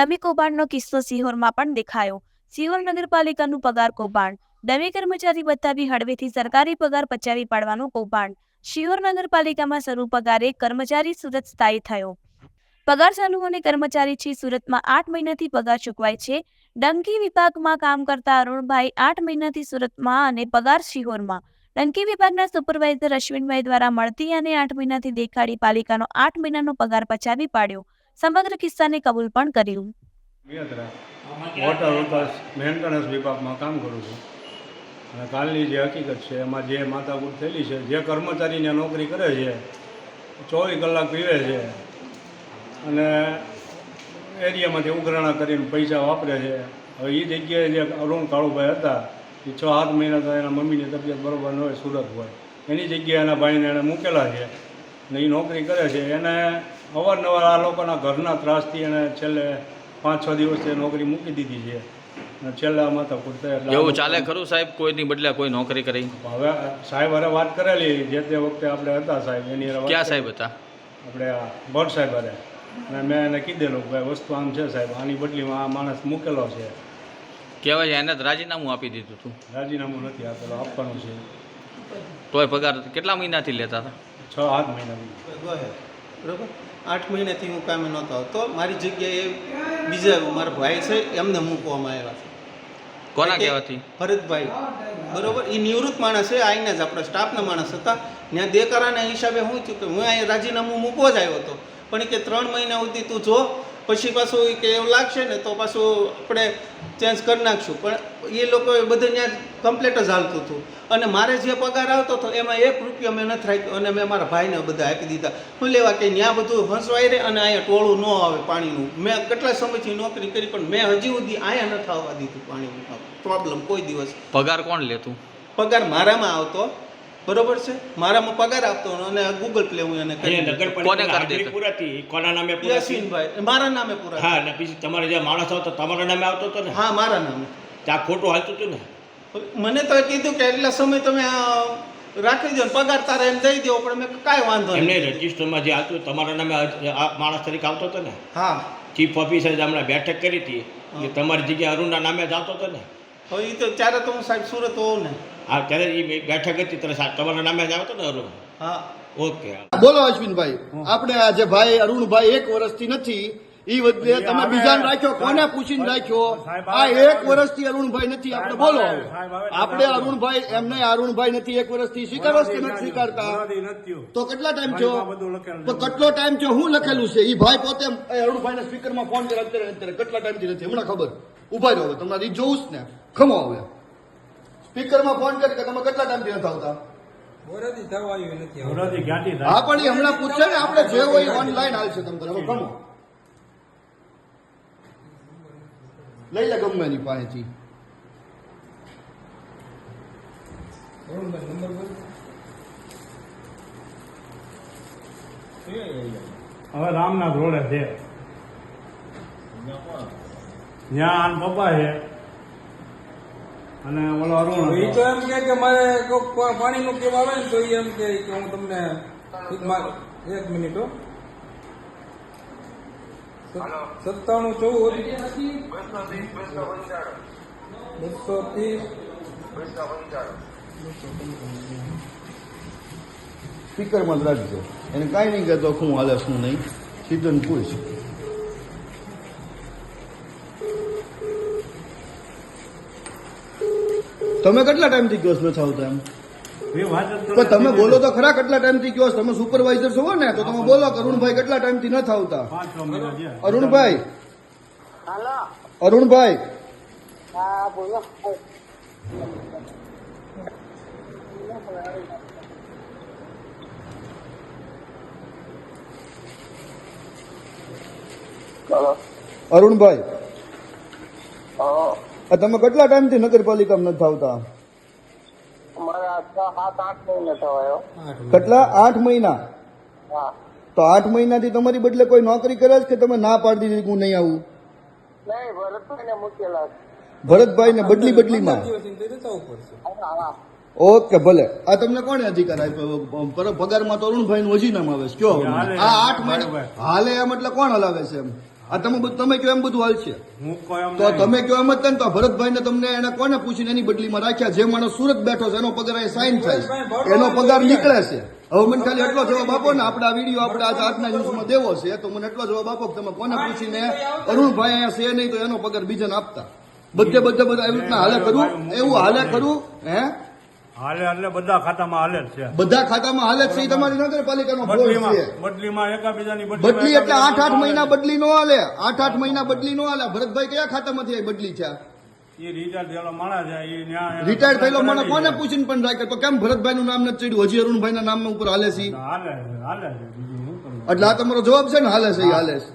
Dummy કૌભાંડનો કિસ્સો સિહોરમાં પણ દેખાયો. સિહોર નગરપાલિકાનું પગાર કૌભાંડ. ડમી કર્મચારી બતાવી હળવેથી સરકારી પગાર પચાવી પાડવાનું કૌભાંડ. શિહોર નગરપાલિકામાં શરૂ પગારે કર્મચારી સુરત સ્થાયી થયો. પગાર ચાલુ અને કર્મચારી છે, સુરતમાં આઠ મહિનાથી પગાર ચૂકવાય છે. ડંકી વિભાગમાં કામ કરતા અરુણભાઈ આઠ મહિનાથી સુરતમાં અને પગાર શિહોરમાં. ડંકી વિભાગના સુપરવાઇઝર અશ્વિનભાઈ દ્વારા મળતી અને આઠ મહિનાથી દેખાડી પાલિકાનો આઠ મહિનાનો પગાર પચાવી પાડ્યો. સમગ્ર કિસ્સાને કબૂલ પણ કર્યું. વોટર વિકાસ મેન્ટેનન્સ વિભાગમાં કામ કરું છું. અને કાલની જે હકીકત છે, એમાં જે માથાકૂટ થયેલી છે, જે કર્મચારીને નોકરી કરે છે, ચોવીસ કલાક પીવે છે, અને એરિયામાંથી ઉઘરાણા કરીને પૈસા વાપરે છે. હવે એ જગ્યાએ જે અરુણ કાળુભાઈ હતા, એ છ સાત મહિના તો એના મમ્મીની તબિયત બરોબર ન હોય, સુરત હોય. એની જગ્યાએ એના ભાઈને એણે મૂકેલા છે. ને એ નોકરી કરે છે. એને અવારનવાર આ લોકોના ઘરના ત્રાસથી એને છેલ્લે પાંચ છ દિવસથી નોકરી મૂકી દીધી છે. અને છેલ્લા માથાકૂટ થાય એવું ચાલે ખરું સાહેબ? કોઈની બદલે કોઈ નોકરી કરી? હવે સાહેબ હારે વાત કરેલી જે તે વખતે આપણે હતા સાહેબ એની ક્યાં સાહેબ હતા? આપણે આ ભટ્ટ સાહેબ હારે. અને મેં એને કીધેલું કે ભાઈ વસ્તુ આમ છે સાહેબ આની બદલીમાં આ માણસ મૂકેલો છે. કહેવાય છે એને રાજીનામું આપી દીધું હતું. રાજીનામું નથી આપેલું આપવાનું છે. તોય પગાર કેટલા મહિનાથી લેતા હતા? છ આઠ મહિનાથી. બરોબર. આઠ મહિનાથી હું કામે નહોતો આવતો. મારી જગ્યાએ બીજા મારા ભાઈ છે એમને મૂકવામાં આવ્યા છે. કોના કહેવાથી? ભરતભાઈ. બરોબર? એ નિવૃત્ત માણસ છે આઈને જ આપણા સ્ટાફના માણસ હતા. ત્યાં દેકારાના હિસાબે હું થયું કે હું અહીંયા રાજીનામું મૂકવો જ આવ્યો હતો. પણ કે ત્રણ મહિના સુધી તું જો પછી પાછું કે એવું લાગશે ને તો પાછું આપણે ચેન્જ કરી નાખશું. પણ એ લોકોએ બધું ત્યાં કમ્પ્લેટ જ હાલતું હતું. અને મારે જે પગાર આવતો હતો એમાં એક રૂપિયો મેં નથી રાખ્યો અને મેં મારા ભાઈને બધા આપી દીધા. હું લેવા કે ત્યાં બધું હંસવાય રહે અને અહીંયા ટોળું ન આવે પાણીનું. મેં કેટલા સમયથી નોકરી કરી પણ મેં હજી સુધી અહીંયા નથી આવવા દીધું પાણીનું. પ્રોબ્લેમ કોઈ દિવસ. પગાર કોણ લેતું? પગાર મારામાં આવતો. બરોબર છે? મારામાં પગાર આપતો અને ગૂગલ પ્લે હું એને કરી. કોને કરી હાજરી પૂરાતી? કોના નામે પૂરાતી? યાસીનભાઈ મારા નામે પૂરા હા અને પછી તમારે જે માણસ આવતો તમારા નામે આવતો હતો ને? હા મારા નામે. ત્યાં ખોટું હાલતું હતું ને? મને તો કીધું કે એટલા સમય તમે રાખી દો ને પગાર તારે એમ દઈ દો પણ મેં કાંઈ વાંધો એમને નહીં. રજિસ્ટરમાં જે આવતું તમારા નામે આ- માણસ તરીકે આવતો હતો ને? હા. ચીફ ઓફિસર જ હમણાં બેઠક કરી હતી કે તમારી જગ્યાએ અરુણના નામે જ આવતો હતો ને? હવે એ તો ત્યારે તો હું સાહેબ સુરત હોઉં ને. હા ત્યારે એ બેઠક હતી ત્યારે તમારા નામે જ આવતો ને અરુણ? હા. ઓકે બોલો અશ્વિનભાઈ આપણે આ જે ભાઈ અરુણભાઈ એક વર્ષથી નથી. ઈ વચ્ચે તમે બીજાને રાખ્યો કોને પૂછીને રાખ્યો? આ એક વર્ષથી અરુણભાઈ નથી આપણે બોલો. આપણે અરુણભાઈ એમને અરુણભાઈ નથી એક વર્ષથી સ્વીકારો કે નથી સ્વીકારતા. તો કેટલા ટાઈમ લખેલું તો કેટલો ટાઈમ છો હું લખેલું છે? ઈ ભાઈ પોતે અરુણભાઈ સ્પીકર સ્પીકરમાં ફોન કરે અત્યારે અત્યારે કેટલા ટાઈમથી નથી? હમણાં ખબર. ઊભા હવે તમારે ઈ જ ને ખમો હવે. સ્પીકરમાં ફોન કરી કે તમે કેટલા ટાઈમથી નથી આવતા? હા પણ એ હમણાં પૂછે ને આપણે જે હોય ઓનલાઈન હાલશે તમે હવે ખમો. લઈ લે ગમે એની પાસેથી હવે રામનાથ રોડે છે. ત્યાં આન પપ્પા છે. અને ઓલો અરુણ એ તો એમ કે કે મારે પાણીનું કેવું આવે ને તો એ એમ કે કે હું તમને એક મિનિટ હો. સત- સત્તાણું ચૌદ. બસો ત્રીસ સ્પીકરમાં જ રાખજો. એને કાંઈ નહીં કહેતો શું હાલે શું નહીં. સીધું ને પૂછ તમે કેટલા ટાઈમથી કયો છો નથી આવતા એમ એ તો તમે બોલો તો ખરા કેટલા ટાઈમથી કયો તમે સુપરવાઇઝર છો ને તો તમે બોલો અરુણભાઈ કેટલા ટાઈમથી નથી થયા. અરુણભાઈ. અરુણભાઈ. અરુણભાઈ. તમે કેટલા ટાઈમથી નગરપાલિકામાં નથી આવતા? કેટલા? આઠ મહિના? હા. તો આઠ મહિનાથી તમારી બદલે કોઈ નોકરી કરે છે કે તમે ના પાડી દીધી હું નહીં આવું? ભરતભાઈને ભરતભાઈ ને બદલી બદલીમાં? ઓકે ભલે. આ તમને કોને અધિકાર આપ્યો? પર- પગારમાં તો અરુણભાઈ નું હજી નામ આવે છે. કયો? આ આઠ મહિના. હાલે એમ એટલે કોણ હલાવે છે એમ? આ તમે બધું- તમે કહો એમ બધું હાલશે તો તમે કહો એમ જ તો ભરતભાઈ ને તમને એને કોને પૂછીને એની બદલીમાં રાખ્યા? જે માણસ સુરત બેઠો છે એનો પગાર અહીં સાઈન થાય એનો પગાર નીકળે છે. હવે મને ખાલી એટલો જવાબ આપો ને આપણે આ વીડિયો આપણે આજે આજના ન્યૂઝમાં દેવો છે તો મને એટલો જવાબ આપો કે તમે કોને પૂછીને અરુણભાઈ અહીંયા છે નહીં તો એનો પગાર બીજાને આપતા. બધે બધે બધા એવી રીતના હાલે કરું એવું હાલે કરું હે? હાલે એટલે બધા ખાતામાં હાલે જ છે. બધા ખાતામાં હાલે જ છે એ તમારી નગરપાલિકાનો બદલીમાં છે. બદલીમાં એકાબીજાની બદલી એટલે આઠ આઠ મહિના બદલી નો હાલે. આઠ આઠ મહિના બદલી નો હાલે. ભરતભાઈ કયા ખાતામાંથી આ બદલી છે? રિટાયર થયેલો મને કોને પૂછીને પણ રાખે? તો કેમ ભરતભાઈ નું નામ નથી ચડ્યું? હજી અરુણભાઈ ના નામ ઉપર હાલે છે? એટલે આ તમારો જવાબ છે ને હાલે છે હાલે છે.